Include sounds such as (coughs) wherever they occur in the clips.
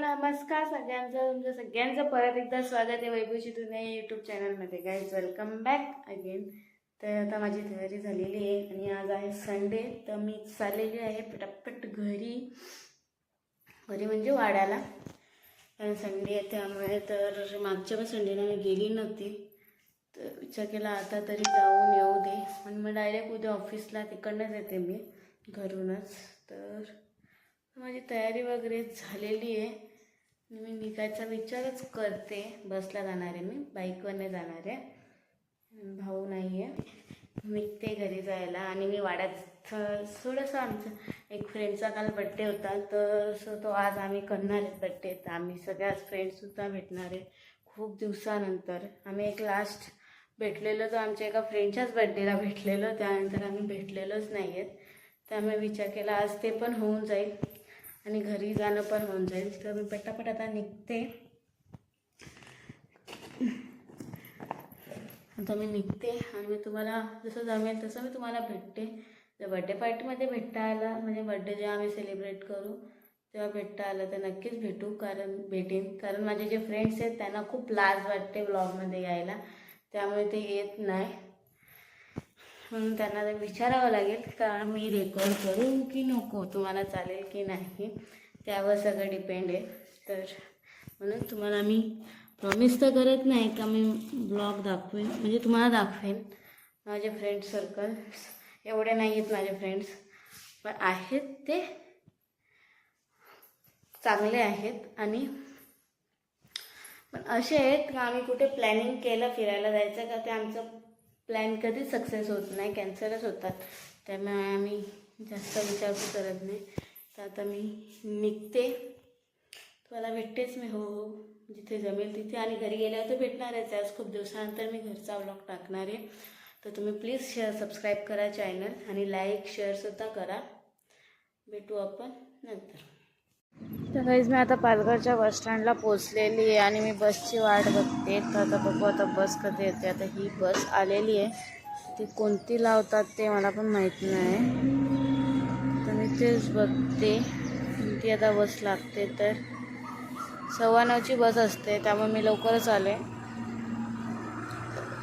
नमस्कार सगळ्यांचं तुमचं सगळ्यांचं परत एकदा स्वागत आहे वैभवशी तुझ्या यूट्यूब चॅनलमध्ये गाईज वेलकम बॅक अगेन तर आता माझी तयारी झालेली आहे आणि आज आहे संडे तर मी चाललेली आहे पटापट घरी. घरी म्हणजे वाड्याला. कारण संडे आहे त्यामुळे तर मागच्या पण संडेला मी गेली नव्हती. तर विचार केला आता तरी जाऊन येऊ दे. आणि मग डायरेक्ट उद्या ऑफिसला तिकडनंच येते मी घरूनच. तर माझी तयारी वगैरे झालेली आहे. मी निघायचा विचारच करते. बसला जाणार आहे मी. बाईकवरने जाणार आहे. भाऊ नाही आहे निघते घरी जायला. आणि मी वाड्यात थोडंसं आमचं एक फ्रेंडचा काल बड्डे होता. तर सो तो आज आम्ही करणार आहे. बड्डे तर आम्ही सगळ्याच फ्रेंड्ससुद्धा भेटणार आहे. खूप दिवसानंतर. आम्ही एक लास्ट भेटलेलो. तर आमच्या एका फ्रेंडच्याच बड्डेला भेटलेलो. त्यानंतर आम्ही भेटलेलोच नाही आहेत त्यामुळे विचार केला आज ते पण होऊन जाईल. आणि घरी जाणं पण होऊन जाईल. तर मी पटापट आता निघते. आता मी निघते आणि मी तुम्हाला जसं जमेल तसं मी तुम्हाला भेटते. जर बड्डे पार्टीमध्ये भेटता आला म्हणजे बड्डे जेव्हा आम्ही सेलिब्रेट करू तेव्हा भेटता आलं तर नक्कीच भेटू. कारण भेटेन. कारण माझे जे फ्रेंड्स आहेत त्यांना खूप लाज वाटते ब्लॉगमध्ये यायला. त्यामुळे ते येत नाही. म्हणून त्यांना ते विचारावं लागेल कारण मी रेकॉर्ड करू की नको तुम्हाला चालेल की नाही त्यावर सगळं डिपेंड आहे. तर म्हणून तुम्हाला मी प्रॉमिस तर करत नाही का मी ब्लॉग दाखवेन म्हणजे तुम्हाला दाखवेन. माझे फ्रेंड सर्कल एवढे नाही आहेत माझे फ्रेंड्स पण आहेत ते. चांगले आहेत आणि पण असे आहेत का आम्ही कुठे प्लॅनिंग केलं फिरायला जायचं का ते आमचं प्लॅन कधीच सक्सेस होत नाही कॅन्सलच होतात. त्यामुळे आम्ही जास्त विचार करत नाही. तर आता मी निघते. तुम्हाला भेटतेच मी हो हो. जिथे जमेल तिथे. आणि घरी गेल्यावर तर भेटणारच आज खूप दिवसानंतर मी घरचा व्लॉग टाकणार आहे. तर तुम्ही प्लीज शेअर सबस्क्राईब करा चॅनल आणि लाईक शेअरसुद्धा करा. भेटू आपण नंतर. तर काहीच मी आता पालघरच्या बस स्टँडला पोचलेली आहे आणि मी बसची वाट बघते. तर आता बघू आता बस कधी येते. आता ही बस आलेली आहे. ती कोणती लावतात ते मला पण माहीत नाही. तर मी तेच बघते. ती आता बस लागते तर. सव्वा नऊची बस असते. त्यामुळे मी लवकरच आले.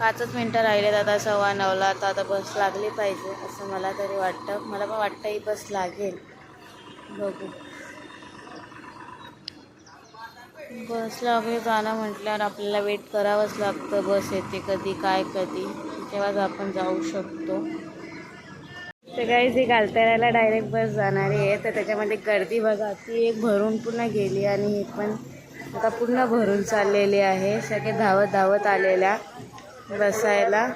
पाचच मिनटं राहिलेत आता सव्वा नऊला. तर आता बस लागली पाहिजे असं मला तरी वाटतं. मला पण वाटतं ही बस लागेल. बघू. बसला वगैरे जाणं म्हटल्यावर आपल्याला वेट करावंच लागतं. बस येते कधी काय कधी तेव्हाच आपण जाऊ शकतो. तर काही जी घालतायला डायरेक्ट बस जाणारी आहे. तर त्याच्यामध्ये गर्दी बघा ती एक भरून पूर्ण गेली आणि ही पण आता पूर्ण भरून चाललेली आहे. सगळे धावत धावत आलेल्या बसायला.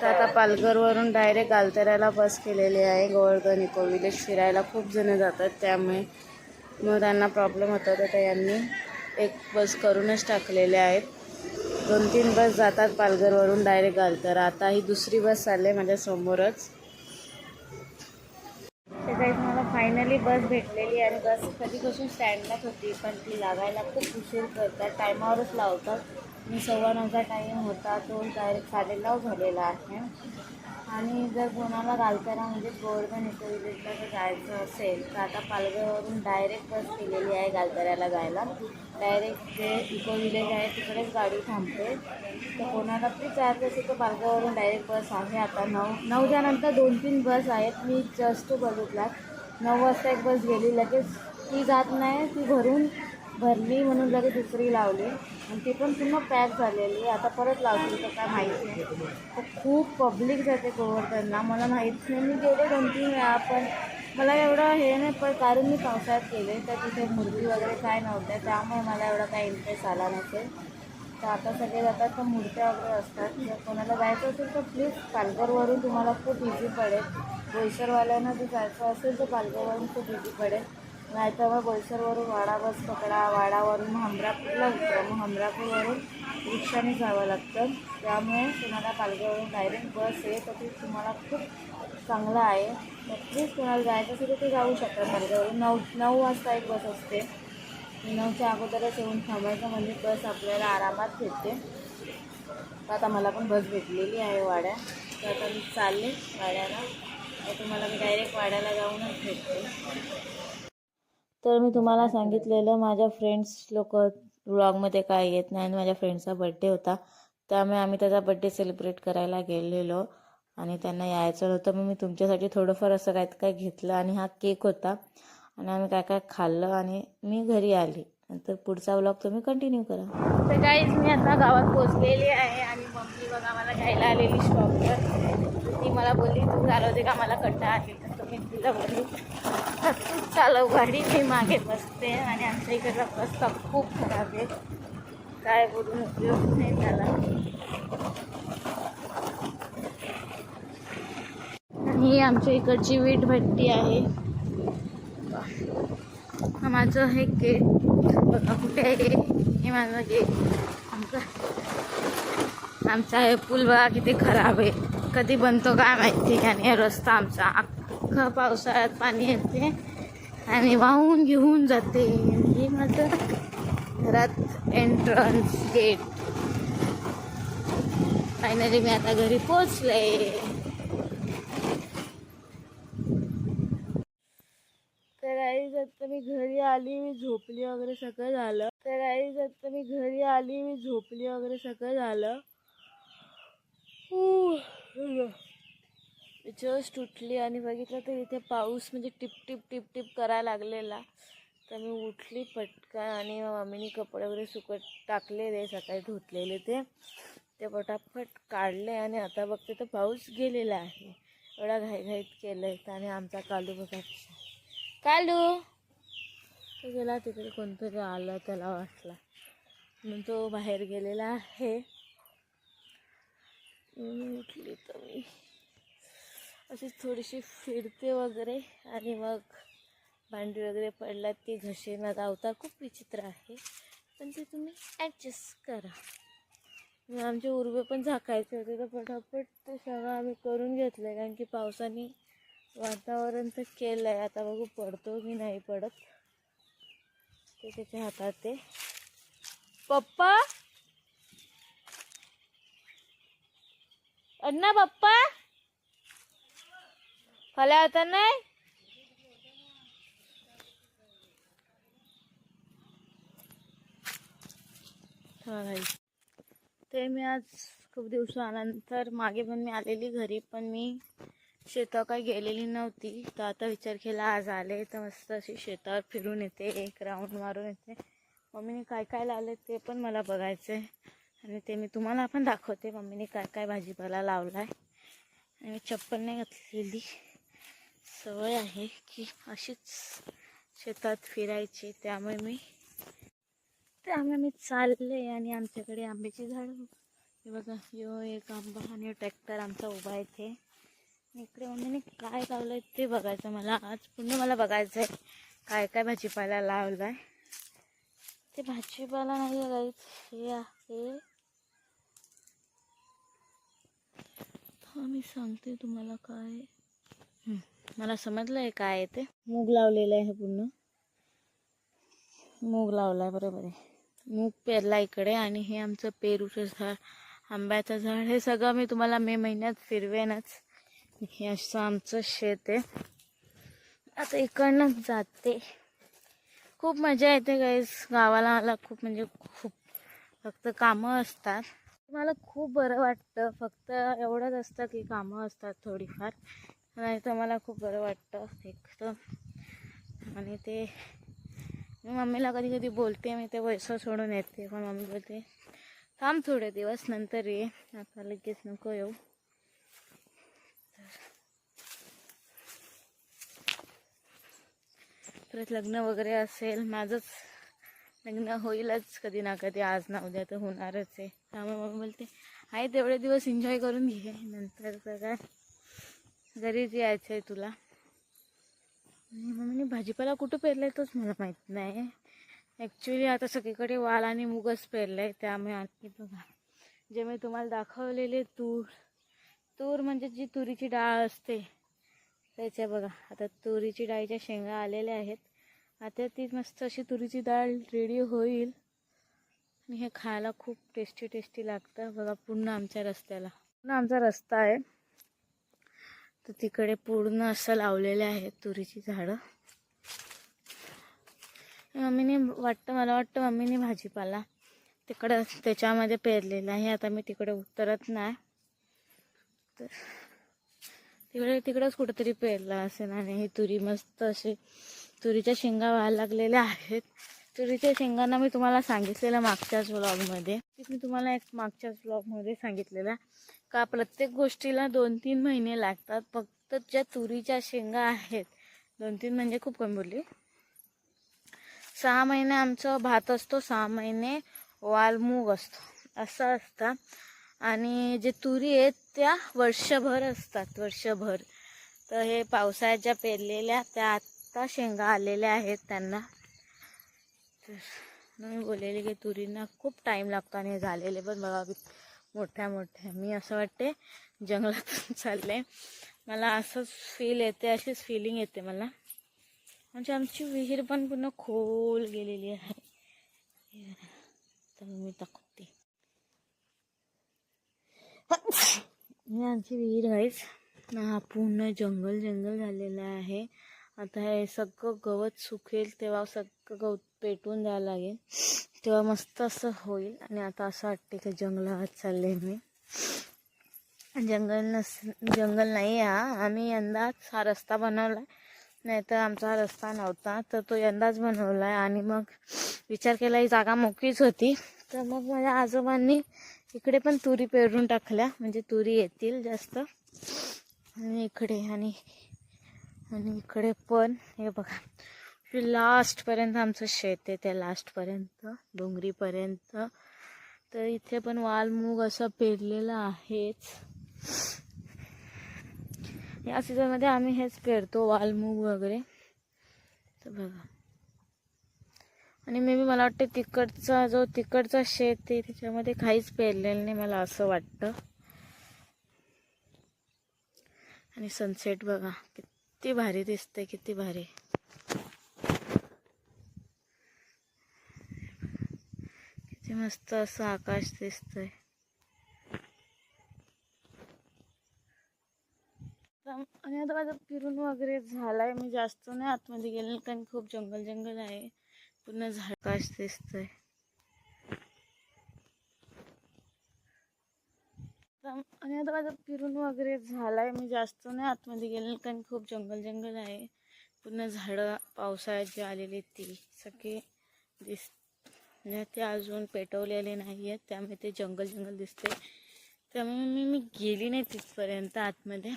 तर आता पालघरवरून डायरेक्ट गालतेऱ्याला बस केलेली आहे. गोवर्धन इको विलेज फिरायला खूप जण जातात त्यामुळे. मग त्यांना प्रॉब्लेम होता तर ते यांनी एक बस करूनच टाकलेले आहेत. दोन तीन बस जातात पालघरवरून डायरेक्ट घालतर आता ही दुसरी बस आली आहे माझ्यासमोरच ते मला फायनली बस भेटलेली आणि बस कधीपासून स्टँडलाच होती पण ती लागायला खूप उशीर करतात. टायमावरच लावतात. मी सव्वा नऊचा टाईम होता तो डायरेक्ट साडेनऊ झालेला आहे. आणि जर कोणाला गालकरा म्हणजे गोवर्धन इको विलेजला जर जायचं असेल तर आता पालघरवरून डायरेक्ट बस केलेली आहे गालकऱ्याला जायला. डायरेक्ट जे इको विलेज आहे तिकडेच गाडी थांबते. तर कोणाला ती जायचं असेल तर पालघरवरून डायरेक्ट बस आहे. आता नऊ नऊच्यानंतर दोन तीन बस आहेत. मी जस्ट बघितला. नऊ वाजता एक बस गेली. लगेच ती जात नाही. ती भरून भरली म्हणून लगेच दुसरी लावली आणि ती पण पुन्हा पॅक झालेली आता परत लावली तर काय माहीत नाही. तर खूप पब्लिक जाते गोवर्धनला. मला माहीत नाही मी गेले दोन तीन वेळा पण मला एवढं हे नाही पण कारण मी पावसाळ्यात गेले तर तिथे मूर्ती वगैरे काय नव्हत्या त्यामुळे मला एवढा काही इंटरेस्ट आला नसेल. तर आता सगळे जातात तर मूर्त्या वगैरे असतात. जर कोणाला जायचं असेल तर प्लीज पालघरवरून तुम्हाला खूप इझी पडेल. बोईसरवाल्यांना जर जायचं असेल तर पालघरवरून खूप इझी पडेल. नाहीतर मग बोईसरवरून वाडा बस पकडा वाडावरून हमरापूरला उतरा. मग हमरापूरवरून रिक्षाने जावं लागतं. त्यामुळे तुम्हाला पालघरवरून डायरेक्ट बस आहे तर ती तुम्हाला खूप चांगलं आहे. तर प्लीज तुम्हाला जायचं असेल तर ते जाऊ शकता पालघरवरून. नऊ नऊ वाजता एक बस असते. नऊच्या अगोदरच येऊन थांबायचं. म्हणजे बस आपल्याला आरामात भेटते. तर आता मला पण बस भेटलेली आहे वाड्या. तर आता मी चालले वाड्याला. तर तुम्हाला मी डायरेक्ट वाड्याला जाऊनच भेटते. तर मी तुम्हाला सांगितलेलं माझ्या फ्रेंड्स लोक व्लॉगमध्ये काय येत नाही आणि माझ्या फ्रेंडचा बड्डे होता. त्यामुळे आम्ही त्याचा बड्डे सेलिब्रेट करायला गेलेलो आणि त्यांना यायचं होतं. मग मी तुमच्यासाठी थोडंफार असं काय काय घेतलं आणि हा केक होता. आणि आम्ही काय काय खाल्लं आणि मी घरी आली. नंतर पुढचा व्लॉग तुम्ही कंटिन्यू करा. तर काहीच मी आता गावात पोचलेली आहे आणि मम्मी बघा मला घ्यायला आलेली शॉपवर ती मला बोलली तू चालवते का? मला कंटाळा आली तर मी तिला बोलली. चालव गाडी मी मागे बसते आणि आमच्या इकडचा रस्ता खूप खराब आहे. काय बोलून उपयोग नाही त्याला आणि ही आमच्या इकडची वीट भट्टी आहे. हा माझं हे गेट बघा कुठे आहे हे. माझं गेट आमचं आमचा हे पूल बघा किती खराब आहे. कधी बनतो काय माहिती? आणि हा रस्ता आमचा अख्खा पावसाळ्यात पाणी येते आणि वाहून घेऊन जाते. हे माझं घरात एंट्रन्स गेट फायनली मी आता घरी पोचले तर आई जात मी घरी आली मी झोपली वगैरे सगळं झालं. तर आई जात मी घरी आली मी झोपली वगैरे सगळं झालं. जस्ट उठली आणि बघितलं तर इथे पाऊस म्हणजे टिप टिप टिप टिप करायला लागलेला. तर मी उठली पटकन आणि मम्मीने कपडे वगैरे सुकत टाकलेले सकाळी धुतलेले ते. ते पटापट काढले आणि आता बघते तर पाऊस गेलेला आहे. एवढा घाईघाईत केलं आणि आमचा कालू बघा कालू! तो गेला तिकडे कोणतरी आलं त्याला वाटला. म्हणून तो बाहेर गेलेला आहे. उठली तर मी. अशीच थोडीशी फिरते वगैरे आणि मग भांडी वगैरे पडल्यात ती घसेन गावता खूप विचित्र आहे. पण ते तुम्ही ॲडजस्ट करा. मग आमचे उर्वे पण झाकायचे होते तर पटापट ते सगळं आम्ही करून घेतलं कारण की पावसाने वातावरण तर केलं आहे आता बघू पडतो की नाही पडत. ते त्याच्या हातात ते. पप्पा! अण्णा पप्पा! फल्या होता नाही. ते मी आज खूप दिवसानंतर मागे पण मी आलेली घरी पण मी शेतावर काही गेलेली नव्हती. तर आता विचार केला आज आले तर मस्त अशी शेतावर फिरून येते एक राऊंड मारून येते. मम्मीने काय काय लावले ते पण मला बघायचं आहे आणि ते मी तुम्हाला पण दाखवते मम्मीने काय काय भाजीपाला लावला आहे आणि चप्पल नाही घातलेली. सवय आहे की अशीच शेतात फिरायची. त्यामुळे मी त्यामुळे मी चालले आणि आमच्याकडे आंब्याची झाडं हे बघा यो एक आंबा आणि ट्रॅक्टर आमचा उभा आहे इथे. इकडे मम्मीने काय लावलं आहे ते बघायचं मला. आज पुन्हा मला बघायचं आहे काय काय भाजीपाला लावला आहे ते भाजीपाला नाही आहे हे आहे. मी सांगते तुम्हाला काय. मला समजलं आहे काय आहे ते. मूग लावलेलं आहे पूर्ण. मूग लावला आहे बरोबर आहे. मूग पेरला इकडे आणि हे आमचं पेरूचं झाड आंब्याचं झाड हे सगळं मी तुम्हाला मे महिन्यात फिरवेनच. हे असं आमचं शेत आहे. आता इकडनंच जाते. खूप मजा येते गाईस गावाला मला खूप म्हणजे खूप फक्त कामं असतात. मला खूप बरं वाटतं. फक्त एवढंच असतं की कामं असतात थोडीफार. नाही तर मला खूप बरं वाटतं एकदम आणि ते मी मम्मीला कधी कधी बोलते मी ते वैसं सोडून येते पण मम्मी बोलते थांब थोडे दिवस नंतर ये आता लगेच नको येऊ. परत लग्न वगैरे असेल माझंच लग्न होईलच कधी ना कधी आज ना उद्या तर होणारच आहे. त्यामुळे मम्मी बोलते आहे तेवढे दिवस एन्जॉय करून घे नंतर काय घरीच यायचं आहे तुला. आणि मम्मीने भाजीपाला कुठं पेरलाय तोच मला माहीत नाही. ॲक्च्युली आता सगळीकडे वाल आणि मुगच पेरलं आहे त्यामुळे आणखी बघा. जे मी तुम्हाला दाखवलेले तूर तूर म्हणजे जी तुरीची डाळ असते त्याच्या बघा. आता तुरीची डाळीच्या शेंगा आलेल्या आहेत. आता ती मस्त अशी तुरीची डाळ रेडी होईल. आणि हे खायला खूप टेस्टी टेस्टी लागतं. बघा पूर्ण आमच्या रस्त्याला. पूर्ण आमचा रस्ता आहे. तर तिकडे पूर्ण असं लावलेले आहेत तुरीची झाडं. मम्मीने वाटतं मला वाटतं मम्मीने भाजीपाला तिकडं त्याच्यामध्ये पेरलेला आहे. आता मी तिकडे उतरत नाही. तर तिकडे तिकडंच कुठंतरी पेरला असेल आणि ही तुरी मस्त अशी तुरीच्या शेंगा व्हायला लागलेल्या आहेत. तुरीच्या शेंगांना मी तुम्हाला सांगितलेलं मागच्याच व्लॉगमध्ये मी तुम्हाला एक मागच्याच व्लॉगमध्ये सांगितलेलं का प्रत्येक गोष्टीला दोन तीन महिने लागतात. फक्त ज्या तुरीच्या शेंगा आहेत दोन तीन म्हणजे खूप कमी बोलली. सहा महिने आमचं भात असतो सहा महिने वालमूग असतो. असं असतं. आणि जे तुरी आहेत त्या वर्षभर असतात वर्षभर. तर हे पावसाळ्यात ज्या पेरलेल्या त्या आत्ता शेंगा आलेल्या आहेत त्यांना. तर मी बोललेले की तुरींना खूप टाईम लागतो आणि झालेले पण बघा मोठ्या मोठ्या. मी असं वाटते जंगलातून (laughs) चालले. मला असंच फील येते अशीच फिलिंग येते मला. म्हणजे आमची विहीर पण पूर्ण खोल गेलेली आहे. तर मी दाखवते (coughs) आमची विहीर आहेच. पूर्ण जंगल जंगल झालेलं आहे. आता हे सगळं गवत सुकेल तेव्हा सगळं गवत पेटवून द्यावं लागेल. तेव्हा मस्त असं होईल. आणि आता असं वाटते की जंगलात चालले मी. जंगल नस जंगल नाही हा. आम्ही यंदाच हा रस्ता बनवला नाही तर आमचा हा रस्ता नव्हता. तर तो यंदाच बनवला आहे आणि मग विचार केला ही जागा मोकळीच होती. तर मग माझ्या आजोबांनी इकडे पण तुरी पेरून टाकल्या. म्हणजे तुरी येतील जास्त. आणि इकडे आणि आणि इकडे पण हे बघा. लास्टपर्यंत आमचं शेत आहे त्या लास्टपर्यंत डोंगरीपर्यंत. तर इथे पण वालमूग असं पेरलेलं आहेच. या सीझनमध्ये आम्ही हेच पेरतो वालमूग वगैरे. तर बघा. आणि मे बी मला वाटते तिकडचा जो तिकडचा शेत आहे त्याच्यामध्ये काहीच पेरलेलं नाही मला असं वाटतं. आणि सनसेट बघा किती भारी दिसतंय किती भारी. किती मस्त असं आकाश दिसतंय. आणि आता माझं फिरून वगैरे झालाय मी जास्त नाही आतमध्ये गेले कारण खूप जंगल जंगल आहे. पूर्ण झाकाश दिसतंय. आणि आता माझं फिरून वगैरे झालाय. मी जास्त नाही आतमध्ये गेले कारण खूप जंगल जंगल आहे. पूर्ण झाडं पावसाळ्यात जे आलेली ती सगळे दिस ते अजून पेटवलेले नाही आहेत त्यामुळे ते जंगल जंगल दिसते त्यामुळे मी मी गेली नाही तिथपर्यंत आतमध्ये.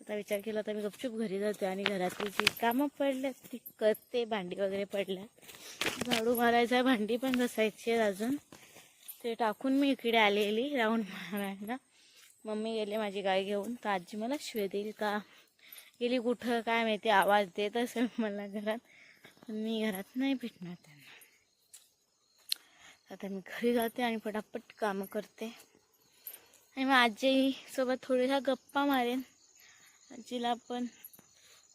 आता विचार केला तर मी गपचूप घरी जाते आणि घरातली जी कामं पडल्यात ती करते. भांडी वगैरे पडल्यात. झाडू मारायचं आहे भांडी पण घसायची आहेत अजून. ते टाकून मी इकडे आलेली राऊंड मारायला. मम्मी गेले माझी गाय घेऊन. तर आजी मला शिवे देईल का? गेली कुठं? काय माहिती? आवाज देत असेल मला घरात. मी घरात नाही भेटणार त्यांना. आता मी घरी जाते आणि पटापट कामं करते. आणि मग आजीसोबत थोड्याशा गप्पा मारेन. आजीला पण.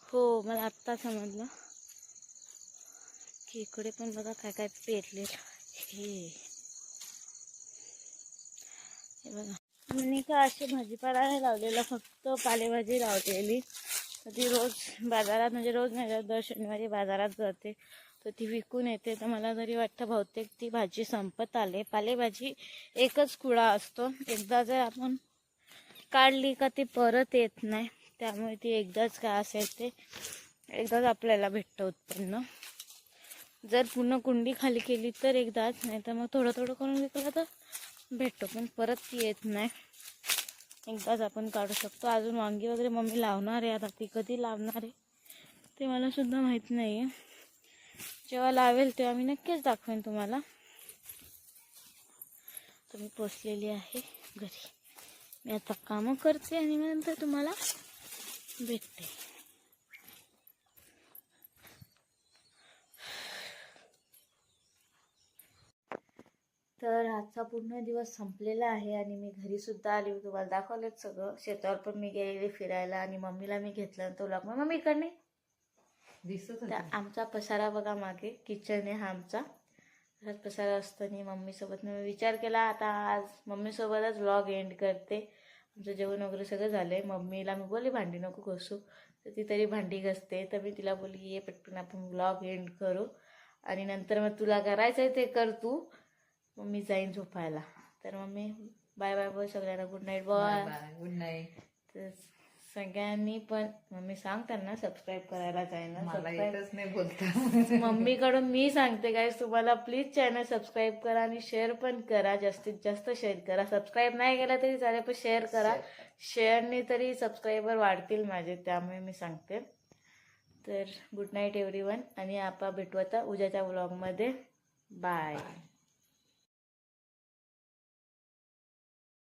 हो मला आत्ता समजलं. की इकडे पण बघा काय काय पेरले हे हे बघा. मी का अशी भाजीपाला नाही लावलेला फक्त पालेभाजी लावलेली. तर ती रोज बाजारात म्हणजे रोज नाही दर शनिवारी बाजारात जाते. तर ती विकून येते. तर मला तरी वाटतं बहुतेक ती भाजी संपत आले. पालेभाजी एकच कुळा असतो. एकदा जर आपण काढली का ती परत येत नाही. त्यामुळे ती एकदाच काय असेल ते एकदाच आपल्याला भेटतं उत्पन्न. जर पूर्ण कुंडी खाली केली तर एकदाच. नाही तर मग थोडं थोडं करून विकलं तर भेटतो पण परत ती येत नाही. एकदाच आपण काढू शकतो. अजून वांगी वगैरे मम्मी लावणार आहे. आता ती कधी लावणार आहे ते मला सुद्धा माहीत नाही आहे जेव्हा लावेल तेव्हा मी नक्कीच दाखवेन तुम्हाला. तर मी पोचलेली आहे घरी. मी आता कामं करते आणि नंतर तुम्हाला भेटते. तर आजचा पूर्ण दिवस संपलेला आहे आणि मी घरी सुद्धा आली. तुम्हाला दाखवलेच सगळं. शेतावर पण मी गेलेली फिरायला आणि मम्मीला मी घेतला तो लग्न मम्मी इकडे नाही दिसत आमचा पसारा बघा मागे. किचन आहे हा आमचा. घरात पसारा असताना मम्मीसोबत मी विचार केला. आता आज मम्मीसोबतच व्लॉग एंड करते. आमचं जेवण वगैरे सगळं झालं आहे मम्मीला मी बोलली भांडी नको घसू. तर ती तरी भांडी घसते. तर मी तिला बोलली ये पटकन आपण व्लॉग एंड करू. आणि नंतर मग तुला करायचं आहे ते कर तू. मग मी जाईन झोपायला. तर मग मी बाय बाय बोल सगळ्यांना. Good night bye bye good night तर सगळ्यांनी पण मम्मी सांग त्यांना सबस्क्राईब करायला चॅनल बोलता (laughs) मम्मीकडून मी सांगते काय तुम्हाला प्लीज चॅनल सबस्क्राईब करा आणि शेअर पण करा. जास्तीत जास्त शेअर करा. सबस्क्राईब नाही केला तरी चालेल पण शेअर करा. शेअरने तरी सबस्क्रायबर वाढतील माझे त्यामुळे मी सांगते. तर गुड नाईट एव्हरी वन आणि आपण भेटू आता उद्याच्या व्लॉगमध्ये बाय